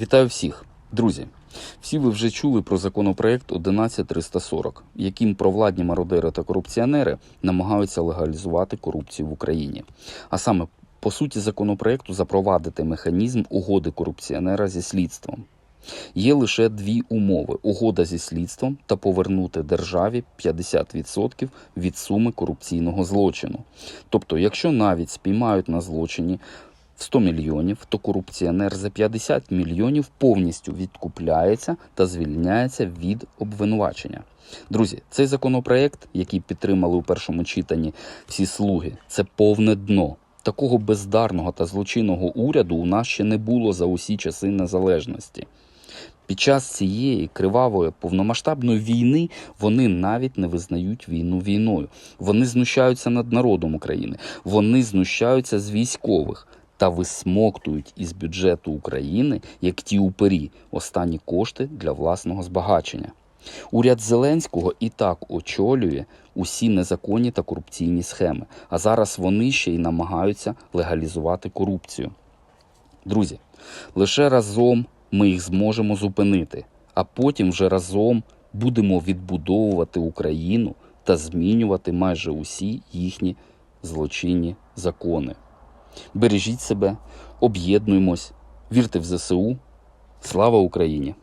Вітаю всіх, друзі. Всі ви вже чули про законопроект 11340, яким провладні мародери та корупціонери намагаються легалізувати корупцію в Україні. А саме, по суті, законопроекту запровадити механізм угоди корупціонера зі слідством. Є лише дві умови: угода зі слідством та повернути державі 50% від суми корупційного злочину. Тобто, якщо навіть спіймають на злочині в 100 мільйонів, то корупціонер за 50 мільйонів повністю відкупляється та звільняється від обвинувачення. Друзі, цей законопроект, який підтримали у першому читанні всі слуги, це повне дно. Такого бездарного та злочинного уряду у нас ще не було за усі часи незалежності. Під час цієї кривавої повномасштабної війни вони навіть не визнають війну війною. Вони знущаються над народом України, вони знущаються з військових та висмоктують із бюджету України, як ті упері, останні кошти для власного збагачення. Уряд Зеленського і так очолює усі незаконні та корупційні схеми, а зараз вони ще й намагаються легалізувати корупцію. Друзі, лише разом ми їх зможемо зупинити, а потім вже разом будемо відбудовувати Україну та змінювати майже усі їхні злочинні закони. Бережіть себе, об'єднуємось, вірте в ЗСУ. Слава Україні!